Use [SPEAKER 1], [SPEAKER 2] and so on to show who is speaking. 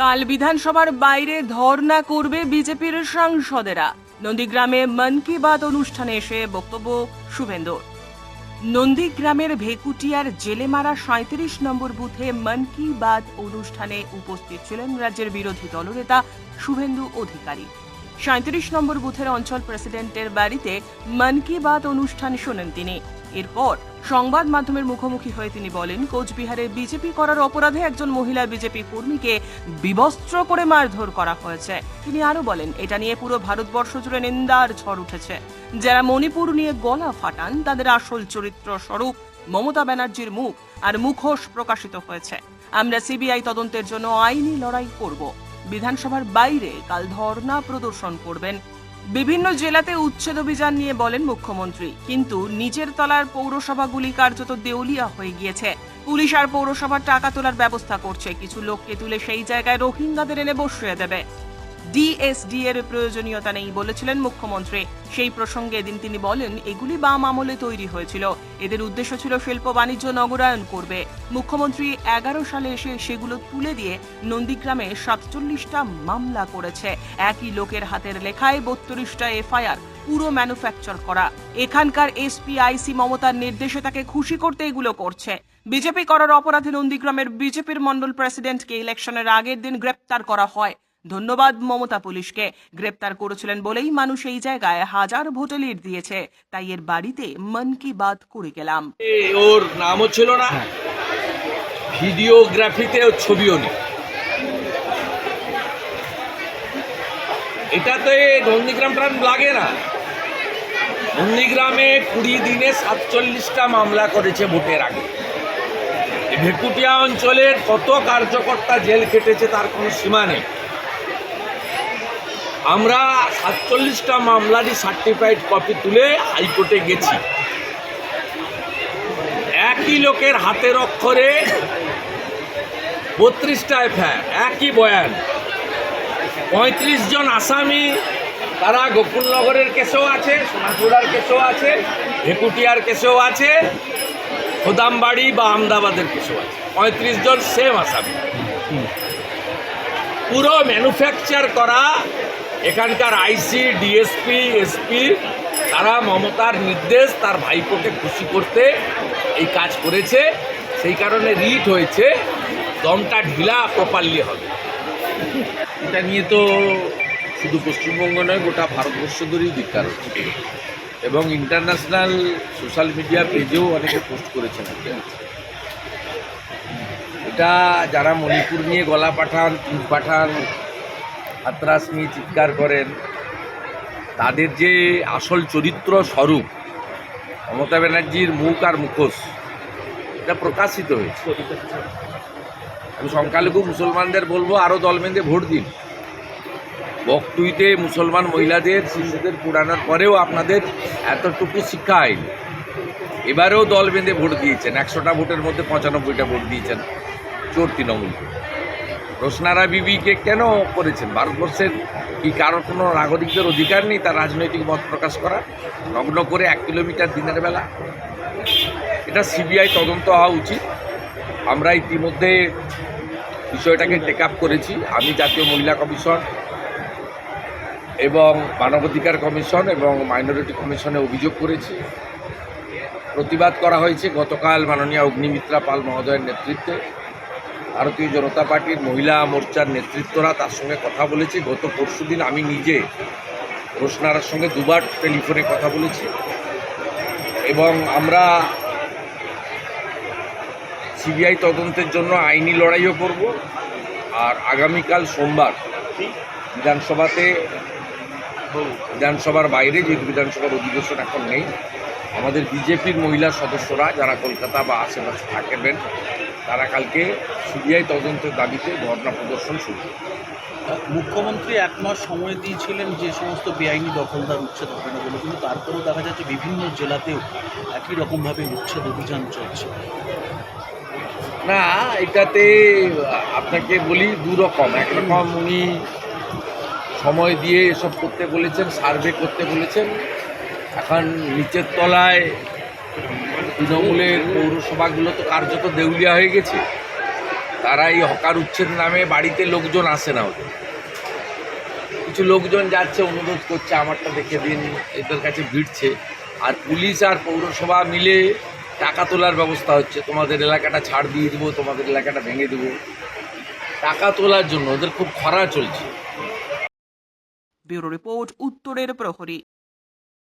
[SPEAKER 1] কাল বিধানসভার বাইরে ধর্ণা করবে বিজেপির সাংসদেরা। নন্দীগ্রামে মন কি বাত অনুষ্ঠানে এসে বক্তব্য শুভেন্দুর। নন্দীগ্রামের ভেকুটিয়ার জেলে মারা সাঁত্রিশ নম্বর বুথে মন কি বাত অনুষ্ঠানে উপস্থিত ছিলেন রাজ্যের বিরোধী দলনেতা শুভেন্দু অধিকারী। সাঁত্রিশ নম্বর বুথের অঞ্চল প্রেসিডেন্টের বাড়িতে মন কি বাত অনুষ্ঠান শোনেন তিনি। এরপর সংবাদ মাধ্যমের মুখোমুখি হয়ে তিনি বলেন, কোচবিহারে বিজেপি করার অপরাধে একজন মহিলা বিজেপি কর্মীকে বিবস্ত্র করে মারধর করা হয়েছে। তিনি আরও বলেন, এটা নিয়ে পুরো ভারতবর্ষ জুড়ে নিন্দার ঝড় উঠেছে। যারা মণিপুর নিয়ে গলা ফাটান, তাদের আসল চরিত্র স্বরূপ মমতা ব্যানার্জির মুখ আর মুখোশ প্রকাশিত হয়েছে। আমরা সিবিআই তদন্তের জন্য আইনি লড়াই করব। বিধানসভার বাইরে কাল ধর্ণা প্রদর্শন করবেন বিভিন্ন জেলাতে উচ্ছেদ অভিযান নিয়ে বলেন মুখ্যমন্ত্রী। কিন্তু নিচের তলার পৌরসভাগুলি কার্যত দেউলিয়া হয়ে গিয়েছে। পুলিশ আর পৌরসভার টাকা তোলার ব্যবস্থা করছে। কিছু লোককে তুলে সেই জায়গায় রোহিঙ্গাদের এনে বসিয়ে দেবে। ডিএসডি এর প্রয়োজনীয়তা নেই বলেছিলেন মুখ্যমন্ত্রী। সেই প্রসঙ্গে এদিন তিনি বলেন, এগুলি বাম আমলে তৈরি হয়েছিল। এদের উদ্দেশ্য ছিল শিল্প বাণিজ্য নগরায়ন করবে। মুখ্যমন্ত্রী এগারো সালে এসে সেগুলো তুলে দিয়ে নন্দীগ্রামে সাতচল্লিশটা মামলা করেছে। একই লোকের হাতের লেখায় বত্রিশটা এফআইআর, পুরো ম্যানুফ্যাকচার করা। এখানকার এসপিআইসি মমতার নির্দেশে তাকে খুশি করতে এগুলো করছে। বিজেপি করার অপরাধে নন্দীগ্রামের বিজেপির মন্ডল প্রেসিডেন্টকে ইলেকশনের আগের দিন গ্রেপ্তার করা হয়। ধন্যবাদ মমতা পুলিশকে। গ্রেপ্তার করেছিলেন বলেই মানুষ এই জায়গায় হাজার ভোটে লিড দিয়েছে। তাই এর বাড়িতে মন কি বাত করে গেলাম।
[SPEAKER 2] ওর নামও ছিল না ভিডিওগ্রাফিতে ওর ছবিও নেই। এটাতে নন্দীগ্রাম টান লাগে না। নন্দীগ্রামে কুড়ি দিনে সাতচল্লিশটা মামলা করেছে ভোটের আগে। ভেকুটিয়া অঞ্চলের কত কার্যকর্তা জেল কেটেছে তার কোনো সীমা নেই। আমরা সাতচল্লিশটা মামলারই সার্টিফাইড কপি তুলে হাইকোর্টে গেছি। একই লোকের হাতের অক্ষরে বত্রিশটা এফআইআর, একই বয়ান। পঁয়ত্রিশ জন আসামি, তারা গোকুলনগরের কেসেও আছে সোনাচুড়ার কেসেও আছে, ভেকুটিয়ার কেসেও আছে, খোদামবাড়ি বা আমদাবাদের কেসেও আছে। পঁয়ত্রিশ জন সেম আসামি। পুরো ম্যানুফ্যাকচার করা এখানকার আইসি, ডিএসপি, এসপি, তারা মমতার নির্দেশ তার ভাইপোকে খুশি করতে এই কাজ করেছে। সেই কারণে রিট হয়েছে। দমটা ঢিলা প্রপারলি হবে। এটা নিয়ে তো শুধু পশ্চিমবঙ্গ নয়, গোটা ভারতবর্ষ ধরেই বিজ্ঞান হচ্ছে। এবং ইন্টারন্যাশনাল সোশ্যাল মিডিয়া পেজেও অনেকে পোস্ট করেছেন এটা। যারা মণিপুর নিয়ে গলা পাঠান তিন পাঠান হাতরাস নিয়ে চিৎকার করেন, তাদের যে আসল চরিত্র স্বরূপ, মমতা ব্যানার্জির মুখ আর মুখোশ, এটা প্রকাশিত হয়েছে। আমি সংখ্যালঘু মুসলমানদের বলব আরও দল বেঁধে ভোট দিন। বকটুইতে মুসলমান মহিলাদের, শিশুদের পুরানোর পরেও আপনাদের এতটুকু শিক্ষা হয়নি এবারেও দল বেঁধে ভোট দিয়েছেন, একশোটা ভোটের মধ্যে পঁচানব্বইটা ভোট দিয়েছেন চোর তৃণমূল রোশনারা বিবিকে কেন করেছেন? ভারতবর্ষের কি কারোর কোনো নাগরিকদের অধিকার নেই তার রাজনৈতিক মত প্রকাশ করা নগ্ন করে এক কিলোমিটার দিনের বেলা। এটা সিবিআই তদন্ত হওয়া উচিত। আমরা ইতিমধ্যে বিষয়টাকে টেক আপ করেছি। আমি জাতীয় মহিলা কমিশন এবং মানবাধিকার কমিশন এবং মাইনরিটি কমিশনে অভিযোগ করেছি। প্রতিবাদ করা হয়েছে। গতকাল মাননীয় অগ্নিমিত্রা পাল মহোদয়ের নেতৃত্বে। ভারতীয় জনতা পার্টির মহিলা মোর্চার নেতৃত্বরা তার সঙ্গে কথা বলেছি। গত পরশুদিন আমি নিজে রোশনারার সঙ্গে দুবার টেলিফোনে কথা বলেছি। এবং আমরা সিবিআই তদন্তের জন্য আইনি লড়াইও করব। আর আগামীকাল সোমবার বিধানসভাতে, বিধানসভার বাইরে, যেহেতু বিধানসভার অধিবেশন এখন নেই, আমাদের বিজেপির মহিলা সদস্যরা যারা কলকাতা বা আশেপাশে থাকবেন তারা কালকে সিবিআই তদন্তের দাবিতে ধর্ণা প্রদর্শন শুরু।
[SPEAKER 3] মুখ্যমন্ত্রী এক মাস সময় দিয়েছিলেন যে সমস্ত বেআইনি দখলদার উচ্ছেদ হবে না বলে কিন্তু তারপরেও দেখা যাচ্ছে বিভিন্ন জেলাতেও একই রকমভাবে উচ্ছেদ অভিযান চলছে।
[SPEAKER 2] না এটাতে আপনাকে বলি দু রকম। একরকম উনি সময় দিয়ে এসব করতে বলেছেন সার্ভে করতে বলেছেন। এখন নিচের তলায় তৃণমূলের পৌরসভাগুলো তো কার্যত দেউলিয়া হয়ে গেছে। তারা এই হকার উচ্ছেদ নামে বাড়িতে লোকজন আসে না ওদের। কিছু লোকজন যাচ্ছে, অনুরোধ করছে, আমারটা দেখে দিন, এদের কাছে ভিড়ছে। আর পুলিশ আর পৌরসভা মিলে টাকা তোলার ব্যবস্থা হচ্ছে। তোমাদের এলাকাটা ছাড় দিয়ে দেবো, তোমাদের এলাকাটা ভেঙে দেবো। টাকা তোলার জন্য ওদের খুব খরা চলছে।
[SPEAKER 1] ব্যুরো রিপোর্ট, উত্তরের প্রহরী।